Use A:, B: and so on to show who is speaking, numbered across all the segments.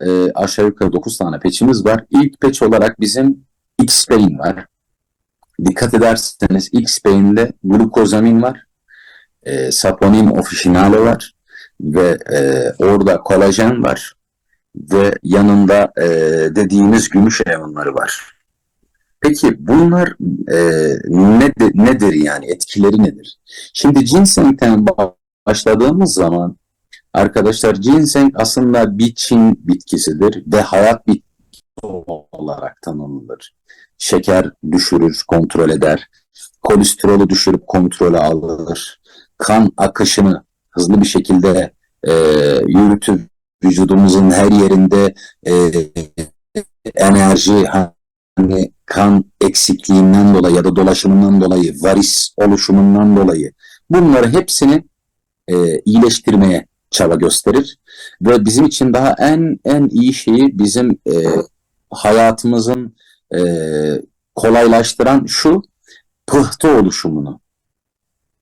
A: e, aşağı yukarı 9 tane peçimiz var. İlk peç olarak bizim X-Pain var. Dikkat ederseniz X-Pain'de glukozamin var. E, saponin officinale var. Ve e, orada kolajen var. Ve yanında e, dediğimiz gümüş iyonları var. Peki bunlar e, ne, nedir yani etkileri nedir? Şimdi ginsengten başladığımız zaman arkadaşlar ginseng aslında bir Çin bitkisidir ve hayat bitkisi olarak tanımlanır. Şeker düşürür, kontrol eder. Kolesterolü düşürüp kontrole alır. Kan akışını hızlı bir şekilde e, yürütür. Vücudumuzun her yerinde e, enerji hani kan eksikliğinden dolayı ya da dolaşımından dolayı, varis oluşumundan dolayı bunları hepsini e, iyileştirmeye çaba gösterir ve bizim için daha en en iyi şeyi bizim e, hayatımızın e, kolaylaştıran şu pıhtı oluşumunu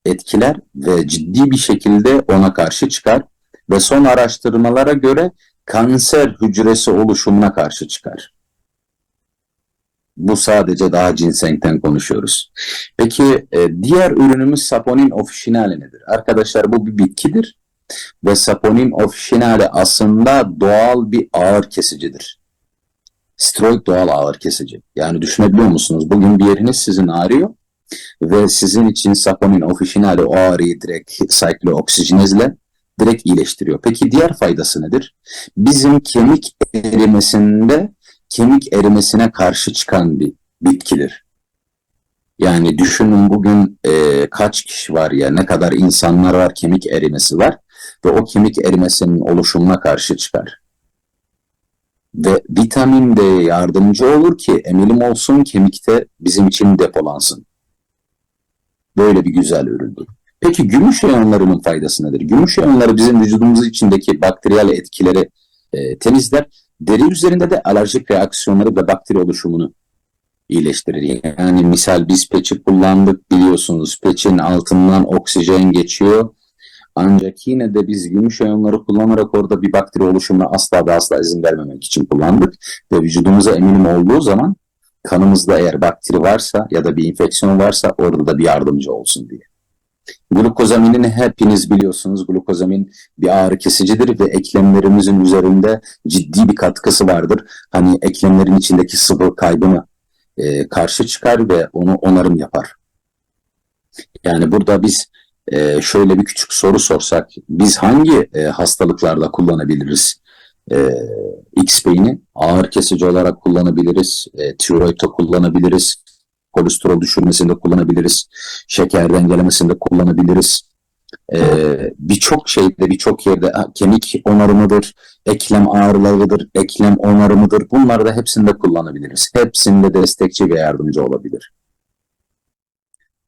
A: etkiler ve ciddi bir şekilde ona karşı çıkar ve son araştırmalara göre kanser hücresi oluşumuna karşı çıkar. Bu sadece daha ginsengten konuşuyoruz. Peki e, diğer ürünümüz saponin officinale nedir? Arkadaşlar bu bir bitkidir ve saponin officinale aslında doğal bir ağır kesicidir. Steroid doğal ağır kesici. Yani düşünebiliyor musunuz? Bugün bir yeriniz sizin ağrıyor ve sizin için saponin officinale o ağrıyı direkt cyclooksijenizle direkt iyileştiriyor. Peki diğer faydası nedir? Bizim kemik erimesinde kemik erimesine karşı çıkan bir bitkidir. Yani düşünün bugün e, kaç kişi var ya ne kadar insanlar var kemik erimesi var ve o kemik erimesinin oluşumuna karşı çıkar. Ve vitamin D yardımcı olur ki emilim olsun kemikte bizim için depolansın. Böyle bir güzel üründür. Peki gümüş iyonlarının faydası nedir? Gümüş iyonları bizim vücudumuz içindeki bakteriyel etkileri e, temizler. Deri üzerinde de alerjik reaksiyonları ve bakteri oluşumunu iyileştirir. Yani misal biz peçi kullandık biliyorsunuz. Peçin altından oksijen geçiyor. Ancak yine de biz gümüş iyonları kullanarak orada bir bakteri oluşumuna asla ve asla izin vermemek için kullandık. Ve vücudumuza eminim olduğu zaman kanımızda eğer bakteri varsa ya da bir infeksiyon varsa orada da bir yardımcı olsun diye. Glukozaminini hepiniz biliyorsunuz. Glukozamin bir ağrı kesicidir ve eklemlerimizin üzerinde ciddi bir katkısı vardır. Hani eklemlerin içindeki sıvı kaybını e, karşı çıkar ve onu onarım yapar. Yani burada biz e, şöyle bir küçük soru sorsak, biz hangi e, hastalıklarda kullanabiliriz e, X-Beyni? Ağır kesici olarak kullanabiliriz, e, tiroidde kullanabiliriz, kolesterol düşürmesinde kullanabiliriz, şeker dengelemesinde kullanabiliriz. Ee, birçok şeyde, birçok yerde kemik onarımıdır, eklem ağrılarıdır, eklem onarımıdır. Bunları da hepsinde kullanabiliriz. Hepsinde destekçi ve yardımcı olabilir.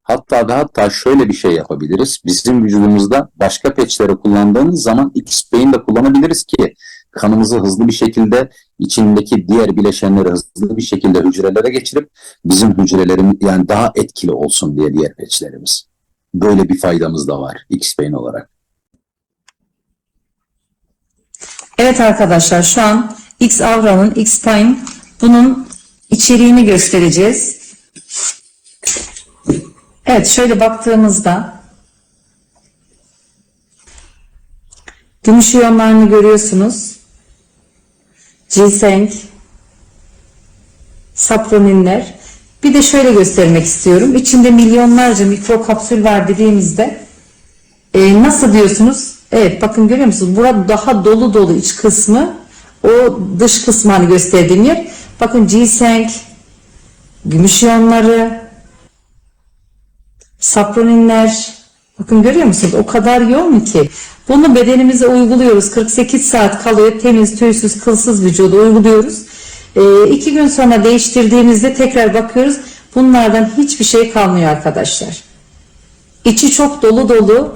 A: Hatta ve hatta şöyle bir şey yapabiliriz. Bizim vücudumuzda başka peçleri kullandığımız zaman X-Bey'ini de kullanabiliriz ki kanımızı hızlı bir şekilde içindeki diğer bileşenleri hızlı bir şekilde hücrelere geçirip bizim hücrelerimiz yani daha etkili olsun diye diğer peçlerimiz. Böyle bir faydamız da var X-Pain olarak.
B: Evet arkadaşlar şu an X Avra'nın X Time bunun içeriğini göstereceğiz. Evet şöyle baktığımızda gümüş iyonlarını görüyorsunuz. Ginseng, saponinler. Bir de şöyle göstermek istiyorum. İçinde milyonlarca mikro kapsül var dediğimizde e, nasıl diyorsunuz? Evet bakın görüyor musunuz? Burada daha dolu dolu iç kısmı. O dış kısmı hani gösterdiğim yer. Bakın ginseng, gümüş iyonları, saponinler. Bakın görüyor musunuz? O kadar yoğun ki. Bunu bedenimize uyguluyoruz. 48 saat kalıyor. Temiz, tüysüz, kılsız vücuda uyguluyoruz. E, iki gün sonra değiştirdiğimizde tekrar bakıyoruz. Bunlardan hiçbir şey kalmıyor arkadaşlar. İçi çok dolu dolu.